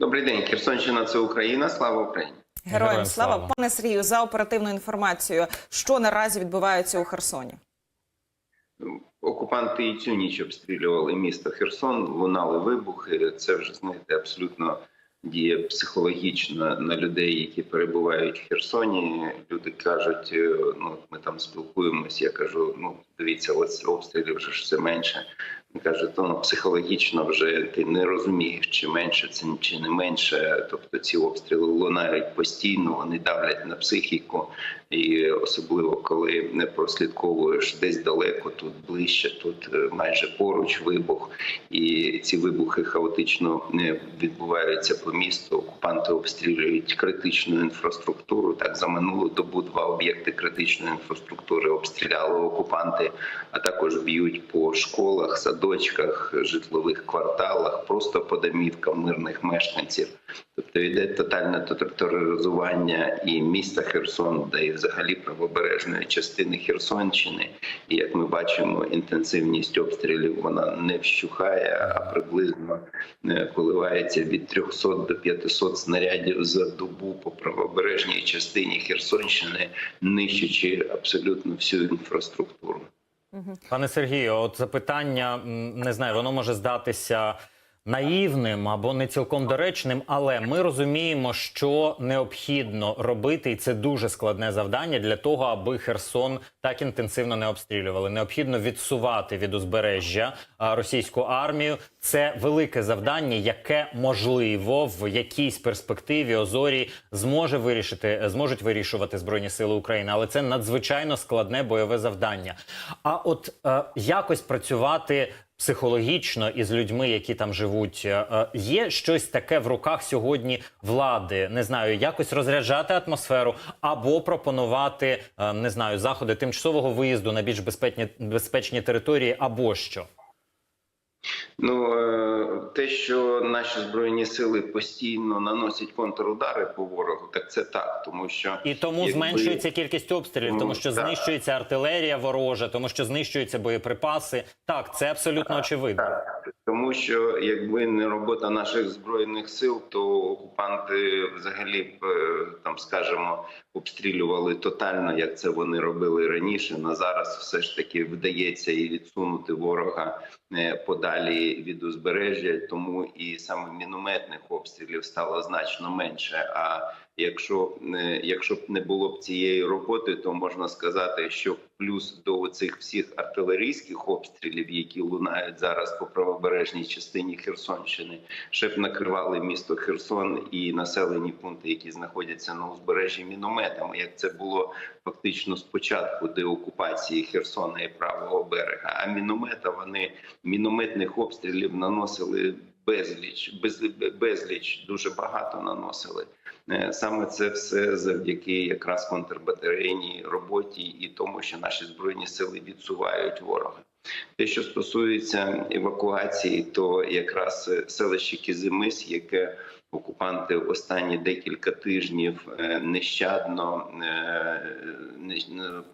Добрий день, Херсонщина це Україна. Слава Україні. Героям Героям слава. слава. пане Сергію, за оперативною інформацією, що наразі відбувається у Херсоні? Окупанти і цю ніч обстрілювали місто Херсон, лунали вибухи. Це вже знаєте абсолютно діє психологічно на людей, які перебувають в Херсоні. Люди кажуть, е, ну ми там спілкуємось. Я кажу, ну дивіться, ось обстрілів вже ж все менше. Каже, то ну, психологічно вже ти не розумієш, чи менше це чи не менше. Тобто ці обстріли лунають постійно, вони давлять на психіку, і особливо коли не прослідковуєш десь далеко, тут ближче, тут е, майже поруч вибух, і ці вибухи хаотично не відбуваються по місту. Окупанти обстрілюють критичну інфраструктуру. Так за минулу добу два об'єкти критичної інфраструктури обстріляли окупанти, а також б'ють по школах, садочках, житлових кварталах, просто по домівкам мирних мешканців. Тобто йде тотальне тероризування і міста Херсон, де і взагалі правобережної частини Херсонщини. І як ми бачимо, інтенсивність обстрілів вона не вщухає, а приблизно е, коливається від 300 до 500 снарядів за добу по правобережній частині Херсонщини, нищачи абсолютно всю інфраструктуру. Пане Сергію, от запитання не знаю, воно може здатися наївним або не цілком доречним, але ми розуміємо, що необхідно робити, і це дуже складне завдання для того, аби Херсон так інтенсивно не обстрілювали. Необхідно відсувати від узбережжя російську армію. Це велике завдання, яке можливо в якійсь перспективі Озорі зможе вирішити, зможуть вирішувати збройні сили України, але це надзвичайно складне бойове завдання. А от е, якось працювати психологічно і з людьми, які там живуть, е, е, є щось таке в руках сьогодні влади. Не знаю, якось розряджати атмосферу або пропонувати е, не знаю заходи тимчасового виїзду на більш безпечні безпечні території, або що. Ну е, те, що наші збройні сили постійно наносять контрудари по ворогу, так це так, тому що І тому якби- зменшується кількість обстрілів, Ну, тому що так. знищується артилерія ворожа, тому що знищуються боєприпаси. Так, це абсолютно очевидно. Так, тому що якби не робота наших збройних сил, то окупанти взагалі б е, там, скажімо, обстрілювали тотально, як це вони робили раніше. На зараз все ж таки вдається і відсунути ворога е, від узбережжя, тому і саме мінометних обстрілів стало значно менше. А якщо е, якщо б не було б цієї роботи, то можна сказати, що плюс до цих всіх артилерійських обстрілів, які лунають зараз по правобережній частині Херсонщини, ще б накривали місто Херсон і населені пункти, які знаходяться на узбережжі мінометами, як це було фактично спочатку деокупації Херсона і правого берега. А міномета вони мінометних обстрілів наносили безліч, без, безліч дуже багато наносили. Е, Саме це все завдяки якраз контрбатарейній роботі і тому, що наші збройні сили відсувають ворога. Те, що стосується евакуації, то якраз селище Кізимис, яке окупанти останні декілька тижнів е, нещадно е,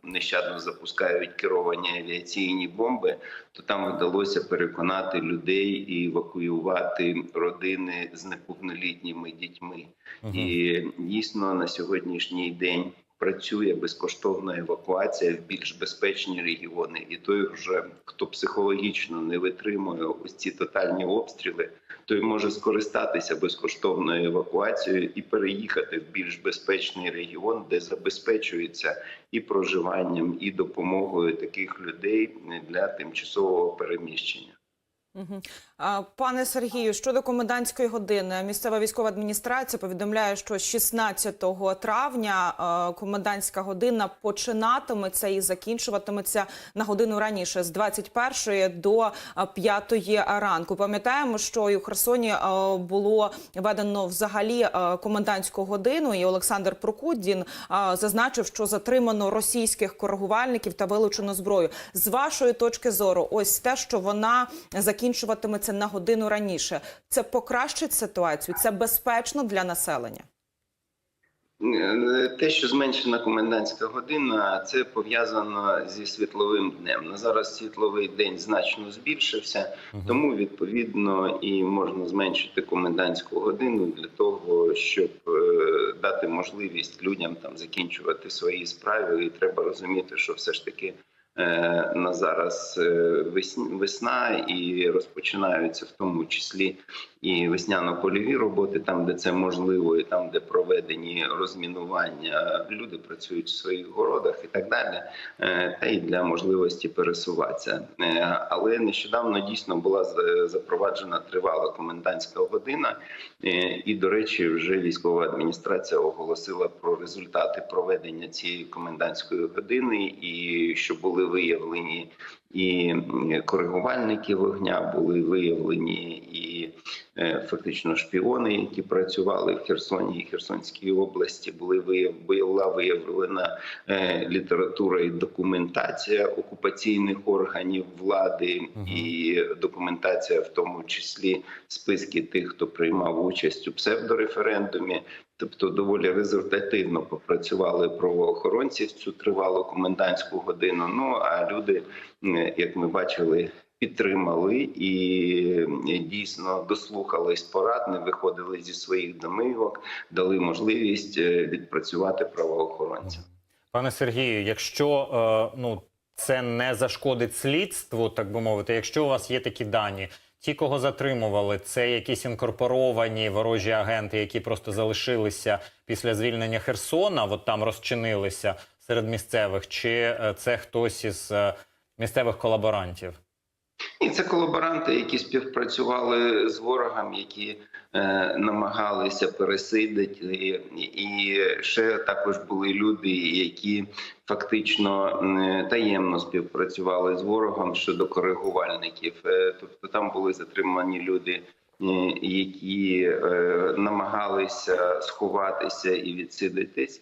нещадно запускають керовані авіаційні бомби, то там вдалося переконати людей і евакуювати родини з неповнолітніми дітьми. Угу. І дійсно на сьогоднішній день працює безкоштовна евакуація в більш безпечні регіони. І той, вже хто психологічно не витримує ось ці тотальні обстріли, той може скористатися безкоштовною евакуацією і переїхати в більш безпечний регіон, де забезпечується і проживанням, і допомогою таких людей для тимчасового переміщення. Пане Сергію, щодо комендантської години, місцева військова адміністрація повідомляє, що 16 травня комендантська година починатиметься і закінчуватиметься на годину раніше з 21 до 5 ранку. Пам'ятаємо, що і у Херсоні було введено взагалі комендантську годину, і Олександр Прокудін зазначив, що затримано російських коригувальників та вилучено зброю. З вашої точки зору, ось те, що вона закінчуватиметься на годину раніше, це покращить ситуацію, це безпечно для населення. Е, Те, що зменшена комендантська година, це пов'язано зі світловим днем. На зараз світловий день значно збільшився, тому відповідно і можна зменшити комендантську годину для того, щоб е, дати можливість людям там закінчувати свої справи. І треба розуміти, що все ж таки. Е, На зараз е, весна і розпочинаються в тому числі і весняно-польові роботи, там, де це можливо, і там, де проведені розмінування, люди працюють в своїх городах і так далі, е, та й для можливості пересуватися. Е, Але нещодавно дійсно була запроваджена тривала комендантська година, Е, і, до речі, вже військова адміністрація оголосила про результати проведення цієї комендантської години, і що були виявлені і коригувальники вогня, були виявлені і е, фактично шпіони, які працювали в Херсоні і Херсонській області. Були вияв- була виявлена е, література і документація окупаційних органів влади, і документація, в тому числі списки тих, хто приймав участь у псевдореферендумі. Тобто доволі результативно попрацювали правоохоронці в цю тривалу комендантську годину. Ну а люди, як ми бачили, підтримали і дійсно дослухались порад, не виходили зі своїх домівок, дали можливість е, відпрацювати правоохоронцям. Пане Сергію, якщо е, ну це не зашкодить слідству, так би мовити, якщо у вас є такі дані, ті, кого затримували, це якісь інкорпоровані ворожі агенти, які просто залишилися після звільнення Херсона, от там розчинилися серед місцевих, чи е, це хтось із е, місцевих колаборантів? І це колаборанти, які співпрацювали з ворогом, які е, намагалися пересидити, і, ще також були люди, які фактично е, таємно співпрацювали з ворогом щодо коригувальників. Е, тобто там були затримані люди. е, Які намагалися сховатися і відсидитись,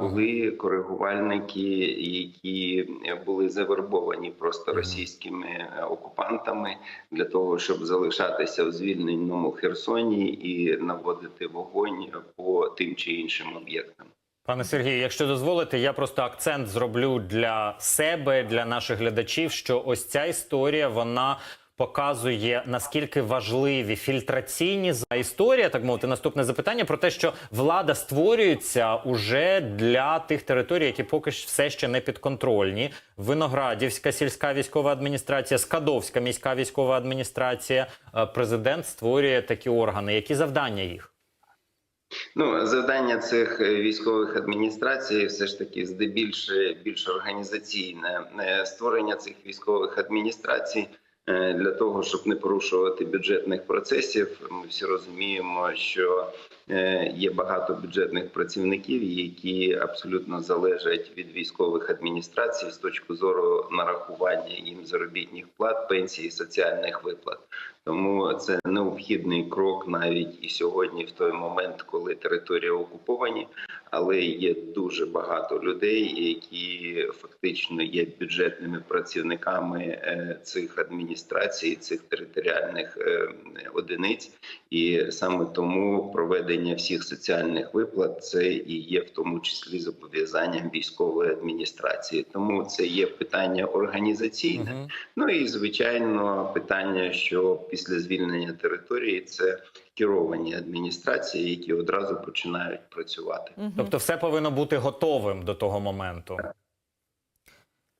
були коригувальники, які були завербовані просто російськими окупантами для того, щоб залишатися в звільненому Херсоні і наводити вогонь по тим чи іншим об'єктам. Пане Сергію, якщо дозволите, я просто акцент зроблю для себе, для наших глядачів, що ось ця історія вона показує наскільки важливі фільтраційні за історія, так мовити, наступне запитання про те, що влада створюється уже для тих територій, які поки ж все ще не підконтрольні. Виноградівська сільська військова адміністрація, Скадовська міська військова адміністрація. Е, Президент створює такі органи. Які завдання їх? Ну, завдання цих е, військових адміністрацій все ж таки здебільше більш організаційне Е, створення цих військових адміністрацій для того, щоб не порушувати бюджетних процесів. Ми всі розуміємо, що е, є багато бюджетних працівників, які абсолютно залежать від військових адміністрацій з точки зору нарахування їм заробітних плат, пенсій, соціальних виплат. Тому це необхідний крок навіть і сьогодні, в той момент, коли території окуповані, але є дуже багато людей, які фактично є бюджетними працівниками е, цих адміністрацій, цих територіальних е, одиниць, і саме тому проведення всіх соціальних виплат це і є в тому числі зобов'язанням військової адміністрації. Тому це є питання організаційне. Мгм. Ну і звичайно, питання, що після звільнення території це керовані адміністрації, які одразу починають працювати. Мгм. Тобто, все повинно бути готовим до того моменту.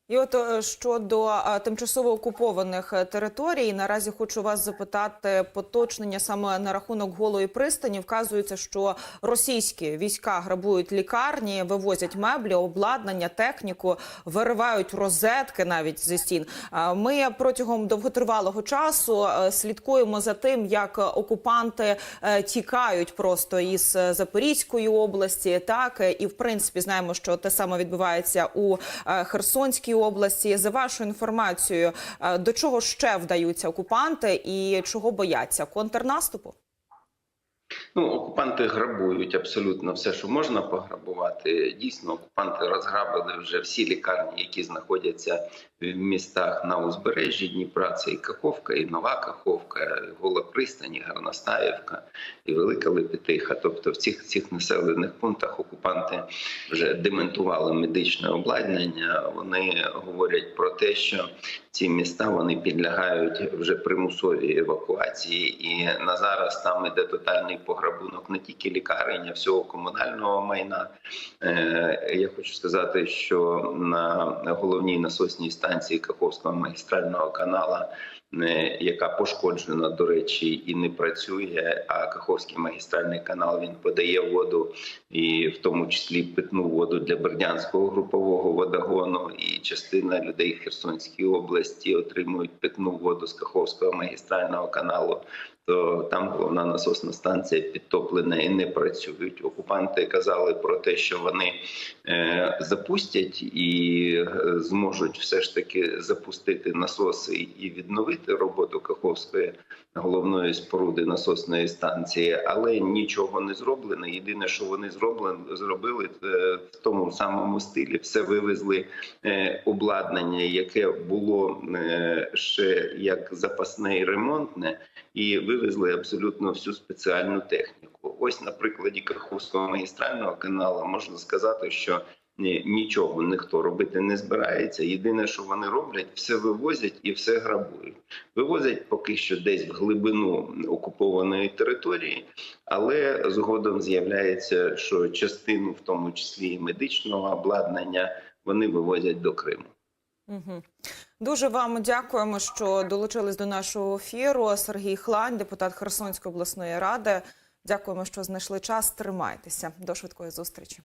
І от е, щодо е, тимчасово окупованих е, територій, наразі хочу вас запитати поточнення саме на рахунок голої пристані. Вказується, що російські війська грабують лікарні, вивозять меблі, обладнання, техніку, виривають розетки навіть зі стін. Ми протягом довготривалого часу слідкуємо за тим, як окупанти тікають просто із Запорізької області, так і в принципі знаємо, що те саме відбувається у Херсонській області. За вашою інформацією, е, до чого ще вдаються окупанти і чого бояться контрнаступу? Ну, окупанти грабують абсолютно все, що можна пограбувати. Дійсно, окупанти розграбили вже всі лікарні, які знаходяться містах на узбережжі Дніпра. Це і Каховка, і Нова Каховка, і Гола Пристань, і Гарностаївка, і Велика Лепетиха. Тобто в цих, цих населених пунктах окупанти вже демонтували медичне обладнання. Вони говорять про те, що ці міста вони підлягають вже примусовій евакуації, і на зараз там іде тотальний пограбунок не тільки лікарень, а всього комунального майна. Е, Я хочу сказати, що на головній насосній станції Каховського магістрального канала, е, яка пошкоджена, до речі, і не працює. А Каховський магістральний канал він подає воду, і в тому числі питну воду для Бердянського групового водогону. І частина людей в Херсонській області отримують питну воду з Каховського магістрального каналу то там головна насосна станція підтоплена і не працюють. Окупанти казали про те, що вони е, запустять і е, зможуть все ж таки запустити насоси і відновити роботу Каховської головної споруди насосної станції, але нічого не зроблено. Єдине, що вони зроблено, зробили е, в тому самому стилі, все вивезли обладнання, яке було ще як запасне і ремонтне і вивезли абсолютно всю спеціальну техніку. Ось на прикладі Каховського магістрального каналу можна сказати, що нічого ніхто робити не збирається. Єдине, що вони роблять, все вивозять і все грабують. Вивозять поки що десь в глибину окупованої території, але згодом з'являється, що частину, в тому числі і медичного обладнання, вони вивозять до Криму. Угу. Дуже вам дякуємо, що долучились до нашого ефіру. Сергій Хлань, депутат Херсонської обласної ради. Дякуємо, що знайшли час. Тримайтеся. До швидкої зустрічі.